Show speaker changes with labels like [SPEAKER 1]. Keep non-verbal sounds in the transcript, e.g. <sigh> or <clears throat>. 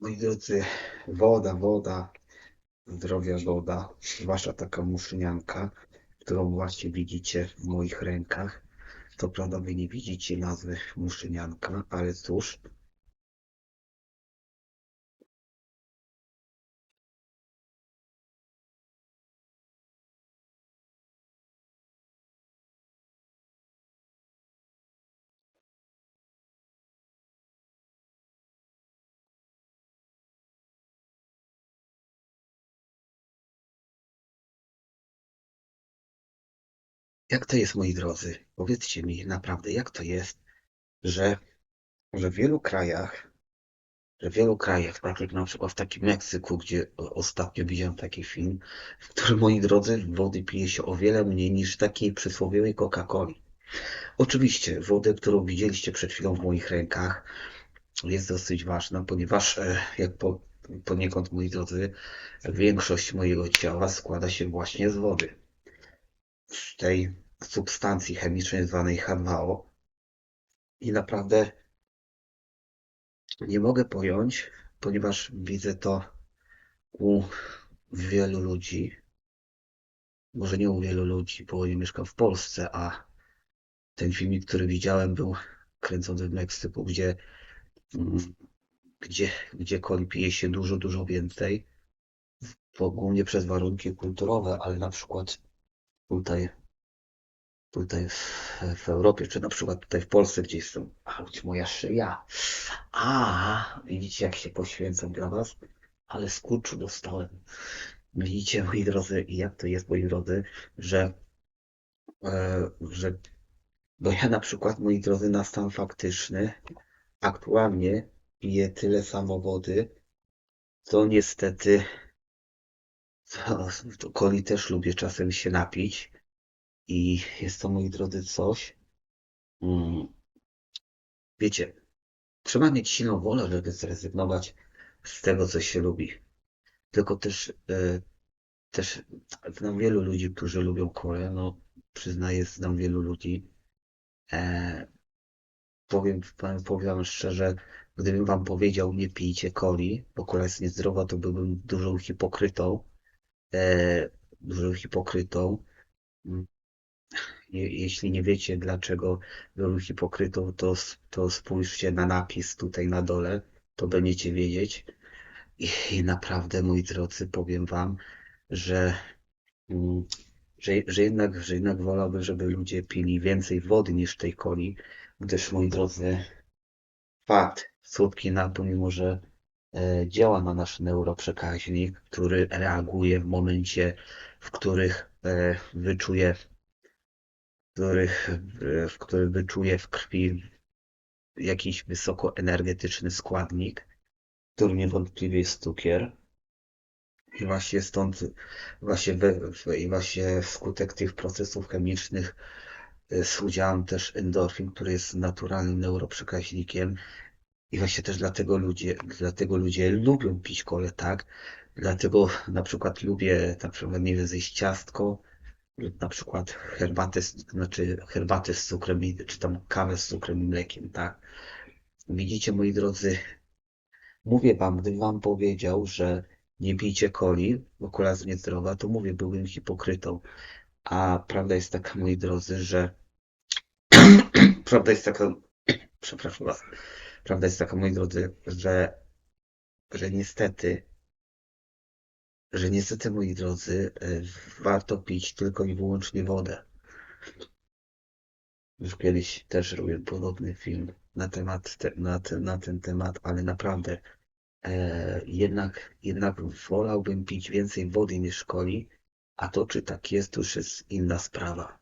[SPEAKER 1] Moi drodzy, woda, woda, zdrowia woda, zwłaszcza taka muszynianka, którą właśnie widzicie w moich rękach. To prawda, wy nie widzicie nazwy muszynianka, ale cóż, jak to jest, moi drodzy? Powiedzcie mi naprawdę, jak to jest, że, że w wielu krajach, że w wielu krajach, tak jak na przykład w takim Meksyku, gdzie ostatnio widziałem taki film, w którym, moi drodzy, wody pije się o wiele mniej niż takiej przysłowiowej Coca-Coli. Oczywiście, wodę, którą widzieliście przed chwilą w moich rękach, jest dosyć ważna, ponieważ, e, jak po, poniekąd, moi drodzy, większość mojego ciała składa się właśnie z wody. Z tej substancji chemicznej zwanej H2O. I naprawdę nie mogę pojąć, ponieważ widzę to u wielu ludzi. Może nie u wielu ludzi, bo nie mieszkam w Polsce, a ten filmik, który widziałem, był kręcony w Meksyku, gdzie, mm, gdzie, gdzie coli pije się dużo, dużo więcej. Ogólnie przez warunki kulturowe, ale na przykład tutaj, tutaj w, w Europie, czy na przykład tutaj w Polsce, gdzie jestem, auć, moja szyja. A, widzicie, jak się poświęcam dla was, ale skurczu dostałem. Widzicie, moi drodzy, jak to jest, moi drodzy, że, e, że, bo ja na przykład, moi drodzy, na stan faktyczny, aktualnie piję tyle samo wody, co niestety, to, to coli też lubię czasem się napić i jest to, moi drodzy, coś, mm, wiecie, trzeba mieć silną wolę, żeby zrezygnować z tego, co się lubi. Tylko też, e, też znam wielu ludzi, którzy lubią kolę, no przyznaję, znam wielu ludzi. E, powiem, powiem, szczerze, gdybym wam powiedział, nie pijcie coli, bo kola jest niezdrowa, to byłbym dużą hipokrytą. E, dużą hipokrytą. Je, jeśli nie wiecie, dlaczego byłem hipokrytą, to, to spójrzcie na napis tutaj na dole, to będziecie wiedzieć. I, i naprawdę, moi drodzy, powiem wam, że, mm, że, że, jednak, że jednak wolałbym, żeby ludzie pili więcej wody niż tej coli, gdyż, moi drodzy, fakt, słodki napój, mimo że e, działa na nasz neuroprzekaźnik, który reaguje w momencie, w których e, wyczuje, których, e, w którym wyczuje w krwi jakiś wysokoenergetyczny składnik, którym niewątpliwie jest cukier. I właśnie stąd, właśnie, we, i właśnie wskutek tych procesów chemicznych z udziałem też endorfin, który jest naturalnym neuroprzekaźnikiem. I właśnie też dlatego ludzie, dlatego ludzie lubią pić kolę, tak? Dlatego na przykład lubię, na przykład, nie wiem, zjeść ciastko, na przykład herbatę, znaczy herbatę z cukrem, czy tam kawę z cukrem i mlekiem, tak? Widzicie, moi drodzy, mówię wam, gdybym wam powiedział, że nie pijcie coli, bo kola jest niezdrowa, to mówię, byłbym hipokrytą. A prawda jest taka, moi drodzy, że <clears throat> prawda jest taka, <clears throat> przepraszam was, prawda jest taka, moi drodzy, że, że niestety, że niestety, moi drodzy, y, warto pić tylko i wyłącznie wodę. Już kiedyś też robiłem podobny film na temat, te, na, ten, na ten temat, ale naprawdę e, jednak, jednak wolałbym pić więcej wody niż coli, a to czy tak jest, to już jest inna sprawa.